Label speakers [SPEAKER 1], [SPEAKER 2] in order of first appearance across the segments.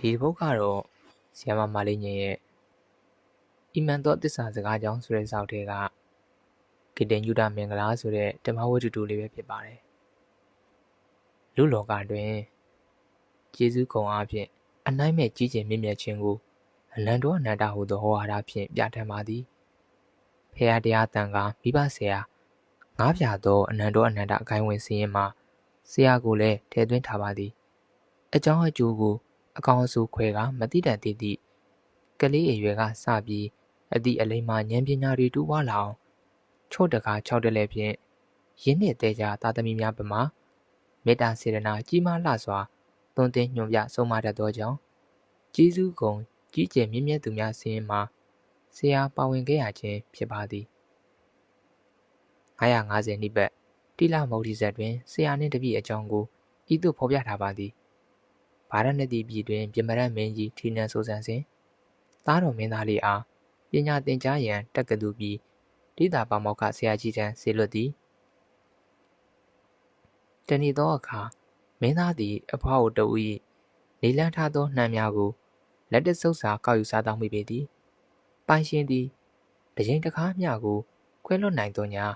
[SPEAKER 1] ဒီတစ်ပုဒ်ကတော့ဆီယမမာလေးညင်ရဲ့အီမန်သောတစ္ဆာစကားကြောင့်ဆိုတဲ့စောက်ထဲကဂေတင်ယူဒမင်္ဂလာဆိုတဲ့ဓမ္မဝတ္ထုတူလေးပဲဖြစ်ပါတယ်လူလောကတွင်ကျေးဇူးကုံအားဖြင့်အနိုင်မဲ့ကြီးကျယ်မြင့်မြတ်ခြင်းကိုအနန္တောအနန္တဟုသောဟောဟာရဖြင့်ပြဋ္ဌာန်းပါသည်ဖရာတရားတန်ကမိဘဆရာငါးပြသောအနန္တောအနန္တအကိုင်းဝင်စည်းရင်မှာဆရာကိုလည်းထည့်သွင်းထားပါသည်အကြောင်းအကျိုးကို အကောင်အဆူခွဲကမတိတန်တိတိကလေးအရွယ်ကစပြီးအသည့်အလိမ္မာဉာဏ်ပညာတွေတူးပွားလာအောင်ချော့တကား၆တက်လည်းဖြင့်ရင်းနှင့်တဲကြသာသမီများပမာမေတ္တာစေရနာကြီးမားလှစွာသွန်သင်ညွှန်ပြဆုံးမတတ်သောကြောင့်ကျေးဇူးကုန်ကြီးကျယ်မြင့်မြတ်သူများစင်းမှာဆရာပါဝင်ခဲ့ရခြင်းဖြစ်ပါသည်950နှစ်ပတ်တိလမௌဒီဇက်တွင်ဆရာနှင့်တပည့်အကြောင်းကိုဤသို့ဖော်ပြထားပါသည် ဗာရဏသီပြည်တွင်ပြမရတ်မင်းကြီးထီနန်ဆိုဆန်စဉ်သားတော်မင်းသားလေးအားပညာသင်ကြားရန်တက္ကသိုလ်ပြီးဒေသပါမောက္ခဆရာကြီးထံဆေလွတ်သည်တဏီသောအခါမင်းသားသည်အဖွားကိုတူ၏နေလန်းထားသောနှမ်းများကိုလက်တဆုပ်စာကောက်ယူစားတောင်းမိပေသည်ပိုင်ရှင်သည်တရင်တကားမျှကိုခွဲလွတ်နိုင်သောညာ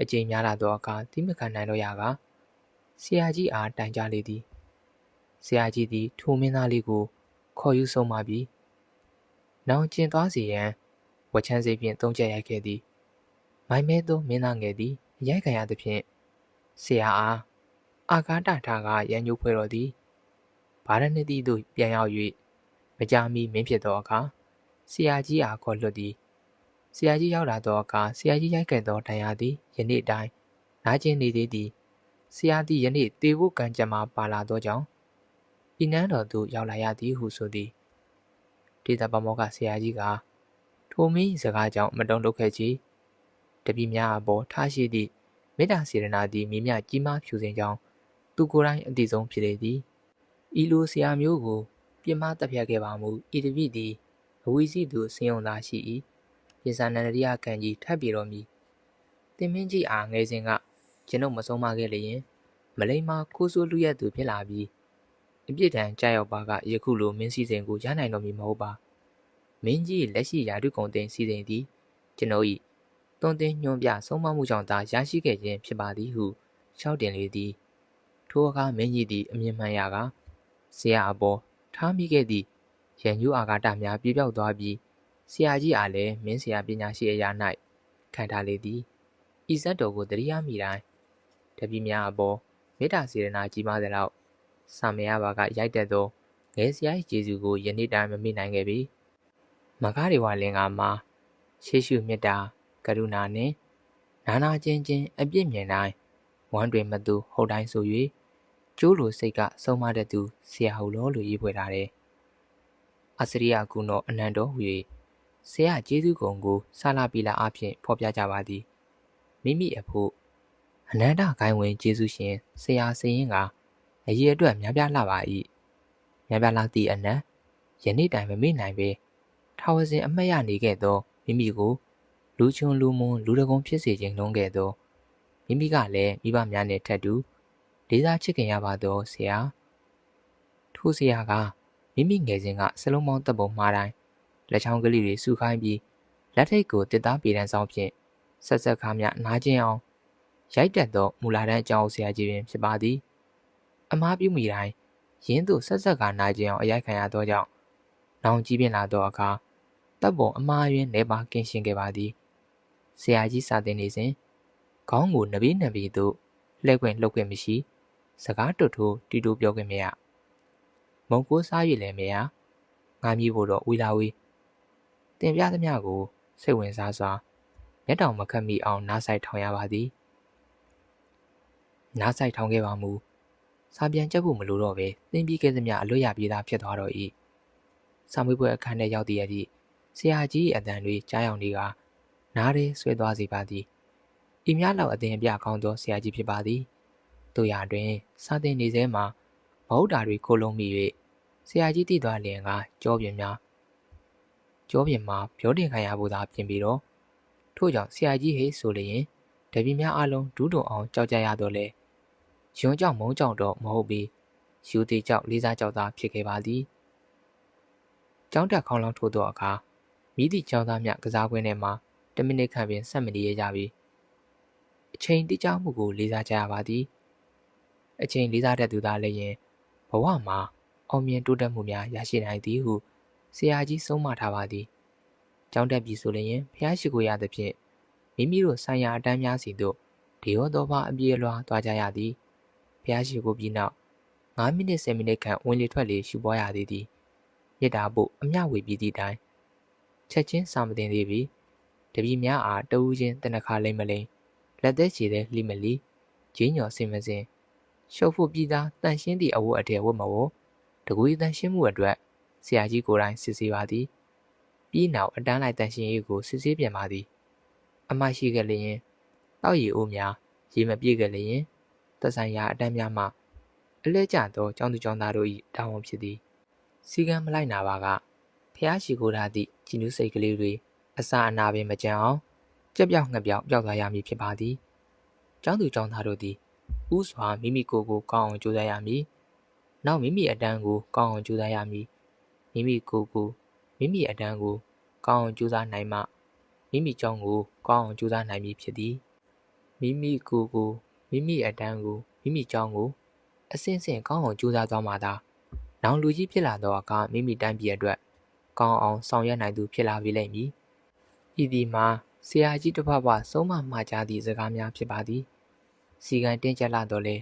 [SPEAKER 1] အကျဉ်းများလာသောအခါတိမခံနိုင်တော့ရကဆရာကြီးအားတိုင်ကြလေသည် ဆရာကြီးသည် ထိုမင်းသားလေးကိုခေါ်ယူဆုံးမပြီးနောင်ကျင်သွားစေရန်ဝချမ်းစေဖြင့်သုံးချက်ရိုက်ခဲ့သည်မိုင်မဲသောမင်းသားငယ်သည်ရိုက်ခံရသဖြင့်ဆရာအားအာကာတထားကရန်ညိုဖွဲတော်သည်ဗာရဏသီသို့ပြန်ရောက်၍မကြာမီမင်းဖြစ်သောအခါဆရာကြီးအားခေါ်လွတ်သည်ဆရာကြီးရောက်လာသောအခါဆရာကြီးရိုက်ခဲ့သောဒဏ်ရာသည်ယနေ့တိုင်းနာကျင်နေသေးသည်ဆရာသည်ယနေ့တေဖို့ကံကြမ္မာပါလာသောကြောင့် ဤနန်းတော်သို့ရောက်လာရသည်ဟုဆိုသည်ဒေတာပမောကဆရာကြီးကထိုမင်းစကားကြောင့်မတုံ့လုပ်ခဲ့ချေတပည့်များအပေါ်ထားရှိသည့်မေတ္တာစေရနာသည်မိမြကြီးမားဖြူစင်ကြောင်းသူကိုယ်တိုင်အသိဆုံးဖြစ်လေသည်ဤလိုဆရာမျိုးကိုပြမတပ်ဖြတ်ခဲ့ပါမူဤတပည့်သည်အဝီစီသူစင်ယုံသားရှိ၏ပြင်စာနန္ဒရိယကံကြီးထပ်ပြေတော်မူတင်မင်းကြီးအားငယ်စဉ်ကကျွန်ုပ်မဆုံးမခဲ့လျင်မလိမ္မာခိုးဆိုးလူရက်သူဖြစ်လာပြီး အပြစ်ဒဏ်ကြောက်ရောက်ပါကယခုလိုမင်းစီစဉ်ကိုရနိုင်တော်မူမဟုတ်ပါမင်းကြီးလက်ရှိယာတုကုံတင်စီစဉ်သည်ကျွန်ုပ်၏တွန်တင်ညွန်ပြဆုံးမမှုကြောင့်သာရရှိခဲ့ခြင်းဖြစ်ပါသည်ဟုရှောက်တင်လေသည်ထိုအခါမင်းကြီးသည်အမြင်မှန်ရကဆရာအပေါ်ထားမိခဲ့သည့်ရန်ညူအာဃာတများပြပြောက်သွားပြီးဆရာကြီးအားလည်းမင်းဆရာပညာရှိအရာ၌ခံထားလေသည်ဤဇတ်တော်ကိုတရိယာမိတိုင်းတပည့်များအပေါ်မေတ္တာစေရနာကြီးမားသလောက် စာမရပါကရိုက်တက်သောငယ်ဆရာ၏ကျေးဇူးကိုယနေ့တိုင်းမမေ့နိုင်ခဲ့ပြီမကားတွေဝလင်ကမှာရှေးရှုမေတ္တာကရုဏာနှင့်နာနာချင်းချင်းအပြစ်မြင်တိုင်းဝမ်းတွင်မသူဟုတ်တိုင်းဆို၍ကျိုးလိုစိတ်ကဆုံးမတဲ့သူဆရာဟုလောလိုရေးဖွဲ့ထားတယ်အစရိယကုနောအနန္တောဟူ၍ဆရာကျေးဇူးကုံကိုဆာလာပီလာအဖြစ်ဖော်ပြကြပါသည်မိမိအဖို့အနန္တဂိုင်းဝင်ကျေးဇူးရှင်ဆရာစရင်က အရေးအတွက်များပြားလှပါ၏များပြားလှသည့်အနံယနေ့တိုင်မမေ့နိုင်ပေထာဝစဉ်အမှတ်ရနေခဲ့သောမိမိကို လူချွန်လူမွန်လူတကုံဖြစ်စေခြင်းလုံးခဲ့သောမိမိကလည်းမိဘများနှင့်ထပ်တူလေးစားချစ်ခင်ရပါသောဆရာထိုဆရာကမိမိငယ်စဉ်ကစလုံးပေါင်းတပ်ပုံမှားတိုင်းလက်ချောင်းကလေးတွေစုခိုင်းပြီးလက်ထိတ်ကိုတစ်သားပေတန်းဆောင်ဖြင့်ဆက်ဆက်ခါမြနားကျင်အောင်ရိုက်တက်သောမူလာတန်းအကြောင်းဆရာကြီးပင်ဖြစ်ပါသည် အမားပြုမိတိုင်းရင်းသူဆက်ဆက်ကနာကျင်အောင်အရိုက်ခံရသောကြောင့်နောင်ကြီးပြင်းလာသောအခါတပ်ပုံအမားယွင်းနေပါကင်းရှင်းခဲ့ပါသည်ဆရာကြီးစာတင်နေစဉ်ခေါင်းကိုနဘေးနဘေးသို့လှည့်ခွင့်လှုပ်ခွင့်မရှိ စကားတွတ်ထိုးတီတိုးပြောခွင့်မရမုံကိုစားရည်လည်းမရငါမြည်ဖို့တော့ဝီလာဝီတင်ပြသမျှကိုစိတ်ဝင်စားစွာမျက်တောင်မခတ်မိအောင်နားဆိုင်ထောင်ရပါသည်နားဆိုင်ထောင်ခဲ့ပါမူ စာပြန်ချက်ဖို့မလိုတော့ပဲသင်ပြီးခဲ့သမျှအလွတ်ရပြေးသားဖြစ်သွားတော့၏စာမွေးပွဲအခန်းထဲရောက်တည်ရသည့်ဆရာကြီးအတန်တွေကြားရောက်နေကနားရဲဆွဲသွားစေပါသည်ဤများလောက်အသင်အပြကောင်းသောဆရာကြီးဖြစ်ပါသည်တို့ရတွင်စာသင်နေစဲမှာမဟုတ်တာတွေကိုလုံးမိ၍ဆရာကြီးတည်သွားလျင်ကကြောပြင်းများကြောပြင်းမှာပြောတင်ခံရဖို့သာပြင်ပြီးတော့ထို့ကြောင့်ဆရာကြီးဟေးဆိုလျင်တပည့်များအလုံးဒူးတုံအောင်ကြောက်ကြရတော့လေ ယွန်းကြောင့်မုန်းကြောင့်တော့မဟုတ်ပြီးယူသေးကြောင့်လေးစားကြောက်သားဖြစ်ခဲ့ပါသည်ကျောင်းတက်ခေါင်းလောင်းထိုးသောအခါမိသည့်ကျောင်းသားများကစားကွင်းထဲမှာ10မိနစ်ခန့်ပင်ဆက်မနေရကြပြီအချိန်တိကျမှုကိုလေးစားကြရပါသည်အချိန်လေးစားတတ်သူသားလည်းရင်ဘဝမှာအောင်မြင်တိုးတက်မှုများရရှိနိုင်သည်ဟုဆရာကြီးဆုံးမထားပါသည်ကျောင်းတက်ပြီဆိုလျင်ဖះရှိကိုရသဖြင့်မိမိတို့ဆိုင်ရာအတန်းများစီသို့ဒီရောတော်ဘာအပြေလွှာသွားကြရသည် ဖះရှိကိုပြီးနောက်9မိနစ်10မိနစ်ခန့်ဝင်လေထွက်လေရှူပွားရသည်သည်မြစ်တာဖို့အမျှဝေပြီးသည့်တိုင်ချက်ချင်းစာမတင်သေးပြီတပည့်များအားတဦးချင်းတနခါလိမ့်မလိမ့်လက်သက်ချေတဲ့လိမလီဂျင်းညော်စင်မစင်ရှုပ်ဖို့ပြီးသားတန်ရှင်းသည့်အဝတ်အထည်ဝတ်မဝတကူတန်ရှင်းမှုအတွက်ဆရာကြီးကိုယ်တိုင်စစ်ဆေးပါသည်ပြီးနောက်အတန်းလိုက်တန်ရှင်းရေးကိုစစ်ဆေးပြန်ပါသည် အမရှိခဲ့လျင်တောက်ရီအိုးများရေမပြည့်ခဲ့လျင် သက်ဆိုင်ရာအတန်းများမှအလဲကျသောကျောင်းသူကျောင်းသားတို့၏တာဝန်ဖြစ်သည်စီကံမလိုက်နာပါကဖះရှိခိုးထားသည့်ဂျင်းနူးစိတ်ကလေးတွေအစာအနာပင်မကြံအောင်ကြက်ပြောက်ငှက်ပြောက်ပျောက်သွားရမည်ဖြစ်ပါသည်ကျောင်းသူကျောင်းသားတို့သည်ဥစွာမိမိကိုယ်ကိုကောင်းအောင်ကြိုးစားရမည်နောက်မိမိအတန်းကိုကောင်းအောင်ကြိုးစားရမည်မိမိကိုယ်ကိုမိမိအတန်းကိုကောင်းအောင်ကြိုးစားနိုင်မှမိမိကျောင်းကိုကောင်းအောင်ကြိုးစားနိုင်မည်ဖြစ်သည်မိမိကိုယ်ကို မိမိအတန်းကိုမိမိကျောင်းကိုအစင်းစင်ကောင်းအောင်ကြိုးစားသွားမှသာနောင်လူကြီးဖြစ်လာသောအခါမိမိတိုင်းပြည်အတွက်ကောင်းအောင်ဆောင်ရွက်နိုင်သူဖြစ်လာပြီလိမ့်မည်ဤဒီမှာဆရာကြီးတစ်ဖက်ဖဆုံးမမှာကြားသည့်စကားများဖြစ်ပါသည်စီကံတင်းကျပ်လာတော့လေ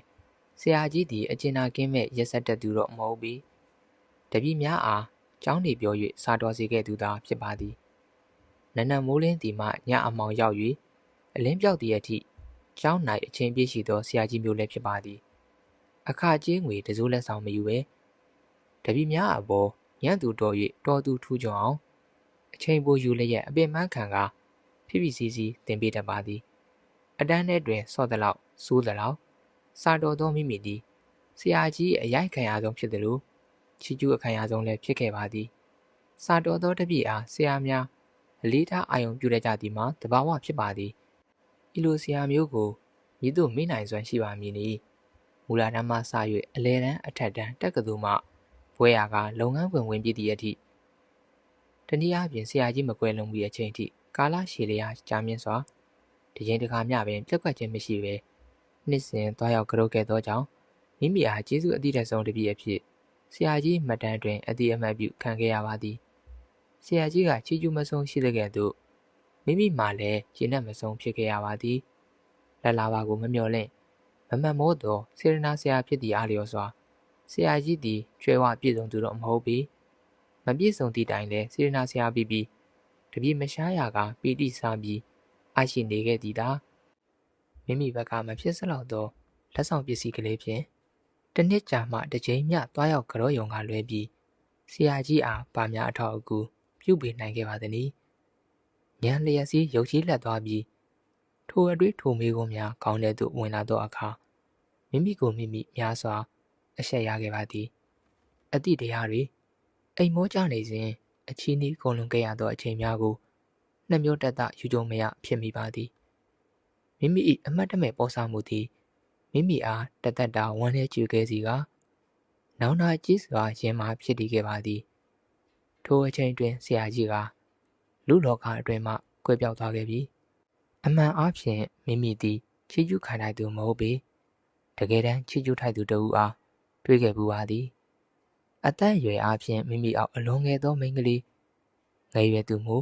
[SPEAKER 1] ဆရာကြီးသည်အကျဉ်းနာကင်းမဲ့ရက်ဆက်တဲ့သူတော့မဟုတ်ပြီတပည့်များအားကျောင်းနေပြော၍စာတော်စေခဲ့သူသာဖြစ်ပါသည်နနမိုးလင်းဒီမှညအမောင်ရောက်၍အလင်းပြောက်သည့်အထိ ကျောင်း၌အချင်းပြည့်ရှိသောဆရာကြီးမျိုးလည်းဖြစ်ပါသည်အခကြေးငွေတစိုးလက်ဆောင်မယူပဲတပည့်များအပေါ်ညံ့သူတော်၍တော်သူထူးကြအောင်အချိန်ပိုယူလျက်အပင်မခံကဖိဖိစီစီတင်ပေးတတ်ပါသည် အတန်းထဲတွင်စော့သလောက်စိုးသလောက်စာတော်သောမိမိသည်ဆရာကြီးအရိုက်ခံရဆုံးဖြစ်တယ်လို့ချီကျူးအခံရဆုံးလည်းဖြစ်ခဲ့ပါသည်စာတော်သောတပည့်အားဆရာများအလေးထားအာရုံပြုရကြသည်မှာတဘာဝဖြစ်ပါသည် ဤလိုဆရာမျိုးကိုမြည်တို့မိနိုင်စွမ်းရှိပါမည်နီမူလာတန်းမှစ၍အလဲတန်းအထက်တန်းတက္ကသိုလ်မှဘွဲရကလုပ်ငန်းဝင်ဝင်ပြည့်သည့်အထိတနည်းအားဖြင့်ဆရာကြီးမကွယ်လွန်ပြီးအချိန်ထိကာလရှည်လျာကြာမြင့်စွာတရင်တခါမျှပင်ပြက်ကွက်ခြင်းမရှိပဲနှစ်စဉ်သွားရောက်ကြောက်ခဲ့သောကြောင့်မိမိအားကျေးဇူးအတိတ်ဆုံးတစ်ပြည့်အဖြစ်ဆရာကြီးမတန်းတွင်အတိအမှတ်ပြုခံခဲ့ရပါသည်ဆရာကြီးကချီကျူးမဆုံးရှိတဲ့ကဲ့သို့ မိမိမှလည်းရည်နဲ့မဆုံးဖြစ်ခဲ့ရပါသည်လက်လာပါကိုမမျှော်လင့်မမှန်မို့သောစေရနာဆရာဖြစ်သည့်အားလျော်စွာဆရာကြီးသည်ကျွဲဝပြည့်စုံသူတော့မဟုတ်ပေမပြည့်စုံသည့်တိုင်လည်းစေရနာဆရာပြီးပြီးတပည့်မရှားရကပီတိစားပြီးအရှိနေခဲ့သည်သာမိမိဘက်ကမဖြစ်စလောက်သောလက်ဆောင်ပစ္စည်းကလေးဖြင့်တစ်နှစ်ကြာမှတစ်ကြိမ်မျှသွားရောက်ကြောယုံကလွဲပြီးဆရာကြီးအားပါများအထောက်အကူပြုပေးနိုင်ခဲ့ပါသည်။ ညံလျက်စီရုပ်ကြီးလက်သွားပြီးထိုအတွေ့ထိုမေးခွန်းများကောင်းတဲ့သို့ဝင်လာသောအခါမိမိကိုမိမိများစွာ အဆက်ရခဲ့ပါသည်။အသည့်တရားတွေအိမ်မောကြနေစဉ်အချီးနှီးကုန်လွန်ခဲ့ရသောအချိန်များကိုနှမျိုးတက်တာယူကြုံမရဖြစ်မိပါသည်မိမိ၏အမတ်တမဲ့ပေါ်စားမှုသည်မိမိအားတသက်တာဝမ်းနည်းကြွခဲ့စီကနောင်နာကြီးစွာရင်မာဖြစ်တည်ခဲ့ပါသည်ထိုအချိန်တွင်ဆရာကြီးက လူလောကအတွင်မှကွဲပြောက်သွားခဲ့ပြီအမှန်အားဖြင့်မိမိသည်ချီးကျူးခံနိုင်သူမဟုတ်ပေတကယ်တမ်းချီးကျူးထိုက်သူတဦးအားတွေ့ခဲ့ပူပါသည်အသက်အရွယ်အားဖြင့်မိမိအောက်အလွန်ငယ်သောမိန်းကလေးငယ်ရွယ်သူမူ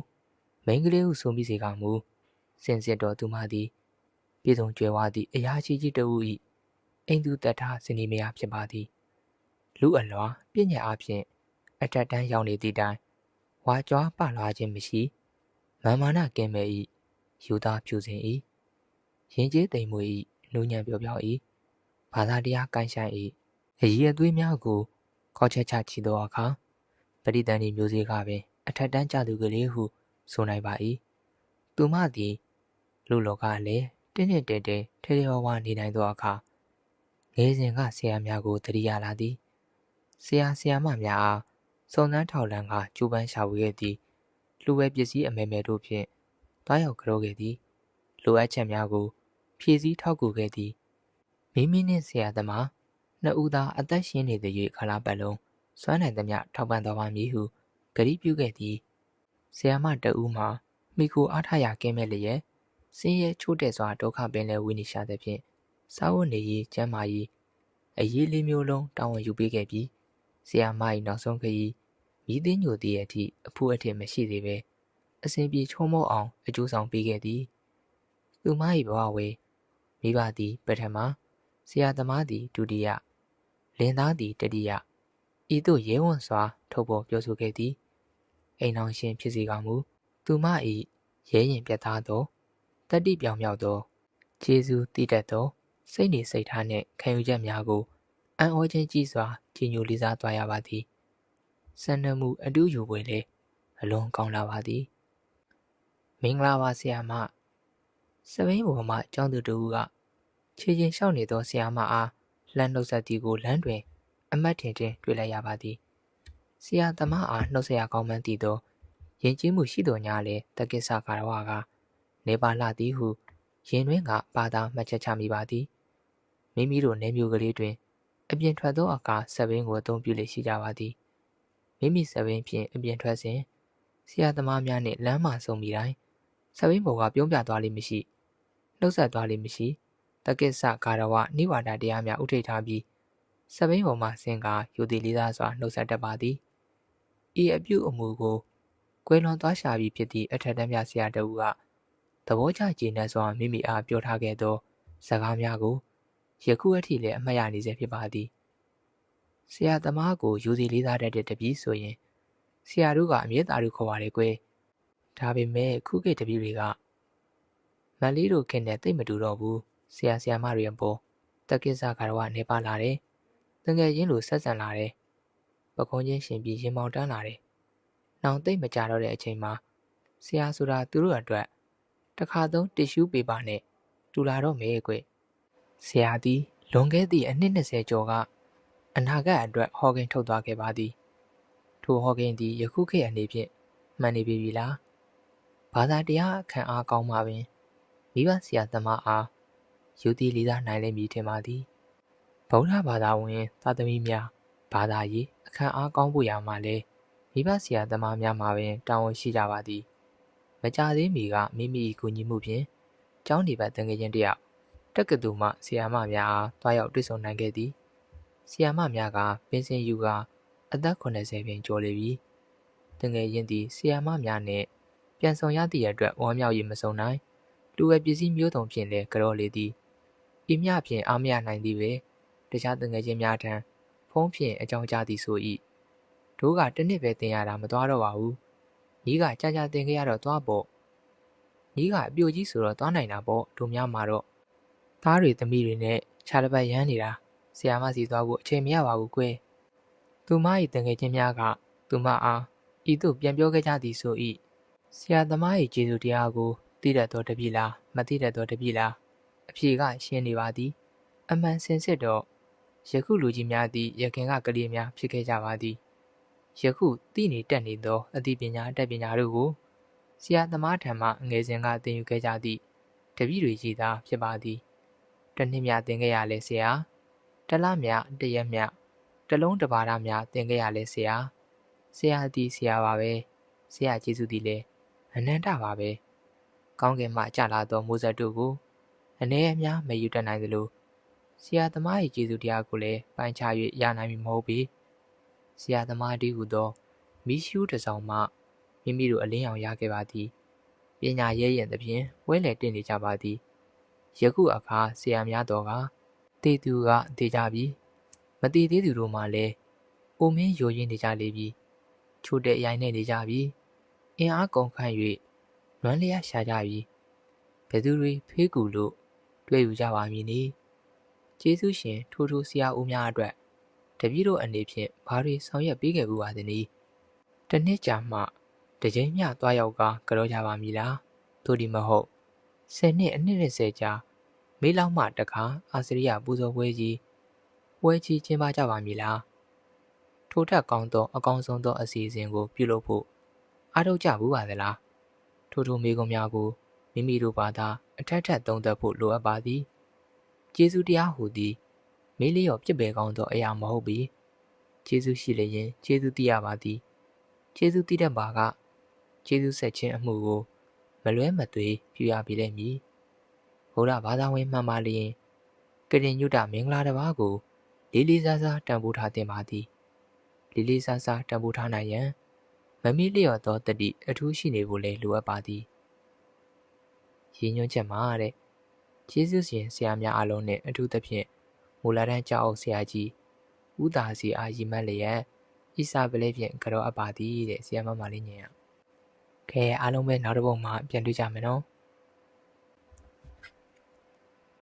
[SPEAKER 1] မိန်းကလေးဟုဆိုမိစေကမူစင်စစ်တော်သူမသည်ပြည်စုံကျွဲဝသည့်အရာရှိကြီးတဦး၏အိမ်သူတတ်ထားစနေမယားဖြစ်ပါသည်လူအလွာပြည့်ညက်အားဖြင့်အထက်တန်းရောက်နေသည့်တိုင် ဝါကြွားပလွားခြင်းမရှိမာမာနကင်းမဲ့၏ယူသားဖြူစင်၏ရင်ကျေးသိမ်မွေ၏နူးညံ့ပြောပြော၏ဘာသာတရားကိုင်းဆိုင်၏အည်အသွေးများကိုခေါ်ချက်ချချီသောအခါပရိသန်ဒီမျိုးစေ့ကပင်အထက်တန်းကြသူကလေးဟုဆိုနိုင်ပါ၏သူမသည်လူလောကလည်းတင်းတင်းတဲတဲထဲထဲဝါဝါနေနိုင်သောအခါငယ်စဉ်ကဆရာများကိုတတိယလာသည်ဆရာဆရာမများအား စုံစမ်းထောက်လန်းကကျူပန်းရှာဖွေခဲ့သည်လူဝဲပစ္စည်းအမဲမဲတို့ဖြင့်တွားရောက်ကြောခဲ့သည်လိုအပ်ချက်များကို ဖြည့်ဆည်းထောက်ကူခဲ့သည်မိမိနှင့်ဆရာသမားနှစ်ဦးသာအသက်ရှင်နေသည်၍ခလာပတ်လုံးစွမ်းနိုင်သမျှထောက်ပံ့တော်ပါမည်ဟုဂရီးပြုခဲ့သည်ဆရာမတဦးမှာမိကိုအားထားရကင်းမဲ့လျက်စင်းရဲချိုးတဲ့စွာဒုက္ခပင်လဲဝိနေရှာသဖြင့်စာဝတ်နေရေးကျမ်းမာရေးအရေးလေးမျိုးလုံးတာဝန်ယူပေးခဲ့ပြီး ဆရာမ၏နောက်ဆုံးခရီးမိသိညိုတည်းအထိအဖို့အထင်မရှိသေးပဲအစဉ်ပြေချုံမောအောင်အကျိုးဆောင်ပေးခဲ့သည်သူမ၏ဘဝဝေမိဘသည်ပထမဆရာသမားသည်ဒုတိယလင်သားသည်တတိယဤသို့ရဲဝံ့စွာထုတ်ပေါ်ပြောဆိုခဲ့သည်အိမ်အောင်ရှင်ဖြစ်စေကောင်းမူသူမ၏ရဲရင်ပြတ်သားသောတတိပြောင်မြောက်သောဂျေဇူးတည်တတ်သောစိတ်နေစိတ်ထားနှင့်ခံယူချက်များကို အံ့ဩခြင်းကြီးစွာကြီးညိုလေးစားသွားရပါသည်စံနှမှုအတူယူပွဲလေအလွန်ကောင်းလာပါသည်မင်္ဂလာပါဆရာမစပိန်ဘော်မှကျောင်းသူတူကခြေချင်းလျှောက်နေသောဆရာမအားလှမ်းနှုတ်ဆက်သည်ကိုလမ်းတွင် အမတ်ထင်ထင်တွေ့လိုက်ရပါသည်ဆရာသမားအားနှုတ်ဆက်ရကောင်းမှန်းသိသောယဉ်ကျေးမှုရှိတော်ညာလေတက္ကိစ္စကာရဝကနေပါလာသည်ဟုရင်တွင်ကပါတာမှတ်ချက်ချမိပါသည်မိမိတို့နေမျိုးကလေးတွင် အပြင်ထွက်သောအခါစပင်းကိုအသုံးပြုလေရှိကြပါသည်မိမိစပင်းဖြင့်အပြင်ထွက်စဉ်ဆရာသမားများနှင့်လမ်းမှဆုံမိတိုင်းစပင်းပေါ်ကပြုံးပြသွားလိမ့်မရှိနှုတ်ဆက်သွားလိမ့်မရှိတက္ကိစ္စကာရဝနိဝါဒတရားများဥထိတ်ထားပြီးစပင်းပေါ်မှဆင်ကာယူသည်လေးစားစွာနှုတ်ဆက်တတ်ပါသည်ဤအပြုအမူကိုကွယ်လွန်သွားရှာပြီးဖြစ်သည့်အထက်တန်းများဆရာတဦးကသဘောကျကျေနပ်စွာမိမိအားပြောထားခဲ့သောစကားများကို ယခုအထိလည်းအမှတ်ရနေစေဖြစ်ပါသည်ဆရာသမားကိုယူစီလေးစားတတ်တဲ့တပည့်ဆိုရင်ဆရာတို့ကအမြဲတားလို့ခေါ်ပါတယ်ကွယ်ဒါပေမဲ့ခုခေတ်တပည့်တွေကမလေးတို့ခင်တဲ့တိတ်မတူတော့ဘူးဆရာဆရာမတွေအပေါ်တက္ကိစ္စကတော့နေပါလာတယ်တငယ်ချင်းလိုဆက်ဆံလာတယ်ပကုံးချင်းရှင်ပြီးရင်မောင်တန်းလာတယ်နောင်တိတ်မကြတော့တဲ့အချိန်မှာဆရာဆိုတာသူတို့အတွက်တခါသုံးတစ်ရှူးပေပါနဲ့တူလာတော့မေကွ ဆရာသည်လွန်ခဲ့သည့်အနှစ်20ကျော်ကအနာဂတ်အတွက်ဟောကိန်းထုတ်သွားခဲ့ပါသည်ထိုဟောကိန်းသည်ယခုခေတ်အနေဖြင့်မှန်နေပြီလားဘာသာတရားခံအားကောင်းမှပင်မိဘဆရာသမားအားယူသည်လေးစားနိုင်လိမ့်မည်ထင်ပါသည်ဗုဒ္ဓဘာသာဝင်သာသမီများဘာသာရေးအခမ်းအားကောင်းဖို့ရာမှလည်းမိဘဆရာသမားများမှာပင်တာဝန်ရှိကြပါသည်မကြသေးမီကမိမိ၏ကူညီမှုဖြင့်ကျောင်းဒီဘက်တန်ငယ်ချင်းတယောက် တက္ကသိုလ်မှဆရာမများအားတွားရောက်တွေ့ဆုံနိုင်ခဲ့သည်ဆရာမများကပင်စင်ယူကအသက်80ပင်ကျော်လေပြီတငယ်ချင်းသည်ဆရာမများနှင့်ပြန်ဆောင်ရသည့်အတွက်ဝမ်းမြောက်ရည်မစုံနိုင်လူဝဲပစ္စည်းမျိုးစုံဖြင့်လည်းကြော်လေသည်ဤမြဖြင့်အားမရနိုင်သည်ပဲတခြားတငယ်ချင်းများထံဖုံးဖြင့်အကြောင်းကြားသည်ဆို၏တို့ကတစ်နှစ်ပဲတင်ရတာမသွားတော့ပါဘူးညီးကကြာကြာတင်ခဲ့ရတော့သွားပေါ့ညီးကအပြိုကြီးဆိုတော့သွားနိုင်တာပေါ့တို့များမှာတော့ သားတွေသမီးတွေနဲ့ခြားတစ်ပတ်ရမ်းနေတာဆရာမစီသွားဖို့အချိန်မရပါဘူးကွယ်သူမ၏တငယ်ချင်းများကသူမအားဤသို့ပြန်ပြောခဲ့ကြသည်ဆို၏ဆရာသမား၏ကျေးဇူးတရားကိုသိတတ်သောတပည့်လားမသိတတ်သောတပည့်လားအဖြေကရှင်းနေပါသည် အမှန်စင်စစ်တော့ယခုလူကြီးများသည်ရခင်ကကလေးများဖြစ်ခဲ့ကြပါသည်ယခုသိနေတက်နေသောအသိပညာအတတ်ပညာတို့ကိုဆရာသမားထံမှငယ်စဉ်ကသင်ယူခဲ့ကြသည့်တပည့်တွေရှိသာဖြစ်ပါသည် တနှစ်မြသင်ခဲ့ရလဲဆရာတလမြတရက်မြတလုံးတပါးမြသင်ခဲ့ရလဲဆရာဆရာသည်ဆရာပါပဲဆရာကျေးဇူးသည်လည်းအနန္တပါပဲကောင်းကင်မှကြလာသောမိုးဆက်တို့ကိုအ ਨੇ အများမယူတတ်နိုင်သလိုဆရာသမား၏ကျေးဇူးတရားကိုလည်းပိုင်းခြား၍ရနိုင်မည်မဟုတ်ပေဆရာသမားတီးဟုသောမိရှုတစ်စောင်မှမိမိတို့အလင်းအောင်ရခဲ့ပါသည်ပညာရဲရင်သဖြင့်ဝဲလေတင်နေကြပါသည် ယခုအခါဆရာများတော်ကတေသူကတေကြပြီမတည်သေးသူတို့မှလည်းအိုမင်းယိုရင်းနေကြလေပြီချို့တဲ့အရိုင်းနဲ့နေကြပြီအင်အားကုန်ခန့်၍လွမ်းလျက်ရှာကြပြီဘယ်သူတွေဖေးကူလို့တွေ့ယူကြပါမည်နီကျေးဇူးရှင်ထိုးထိုးဆရာဦးများအတွက်တပည့်တို့အနေဖြင့်ဘာတွေဆောင်ရွက်ပေးခဲ့ဘူးပါသနည်းတနှစ်ကြာမှတကြိမ်မျှသွားရောက်ကကြောကြပါမည်လားသို့ဒီမဟုတ်ဆယ်နှစ်အနှစ်20ကြာ မေးလောက်မှတခါအာစရိယပူဇော်ပွဲကြီးပွဲကြီးကျင်းပကြပါမည်လားထိုထက်ကောင်းသောအကောင်းဆုံးသောအစီအစဉ်ကို ပြုလုပ်ဖို့အားထုတ်ကြဘူးပါသလားထိုထိုမိကုံများကိုမိမိတို့ဘာသာအထက်ထက်သုံးသပ်ဖို့လိုအပ်ပါသည်ကျေးဇူးတရားဟူသည်မေးလျော့ပြစ်ပယ်ကောင်းသောအရာမဟုတ်ပြီကျေးဇူးရှိလျင်ကျေးဇူးတရားပါသည်ကျေးဇူးတည်တတ်ပါကကျေးဇူးဆက်ခြင်းအမှုကိုမလွဲမသွေပြုရပေလိမ့်မည် ဘုရားဘာသာဝင်မှန်ပါလျင်ကရင်ညုတမင်္ဂလာတစ်ပါးကိုလေးလေးစားစားတန်ဖိုးထားသင့်ပါသည်လေးလေးစားစားတန်ဖိုးထားနိုင်ရန်မမိလျော်သောတတိအထူးရှိနေဖို့လည်းလိုအပ်ပါသည်ရည်ညွှန်းချက်မှာတဲ့ကျေးဇူးရှင်ဆရာများအားလုံးနဲ့အထူးသဖြင့်မူလာတန်းကျောင်းအုပ်ဆရာကြီးဦးသာစီအားရီမတ်လျက်ဣစာပလေးဖြင့်ကြောအပ်ပါသည်တဲ့ဆရာမမလေးညင်ရခဲအားလုံးပဲနောက်တစ်ပုတ်မှာပြန်တွေ့ကြမယ်နော်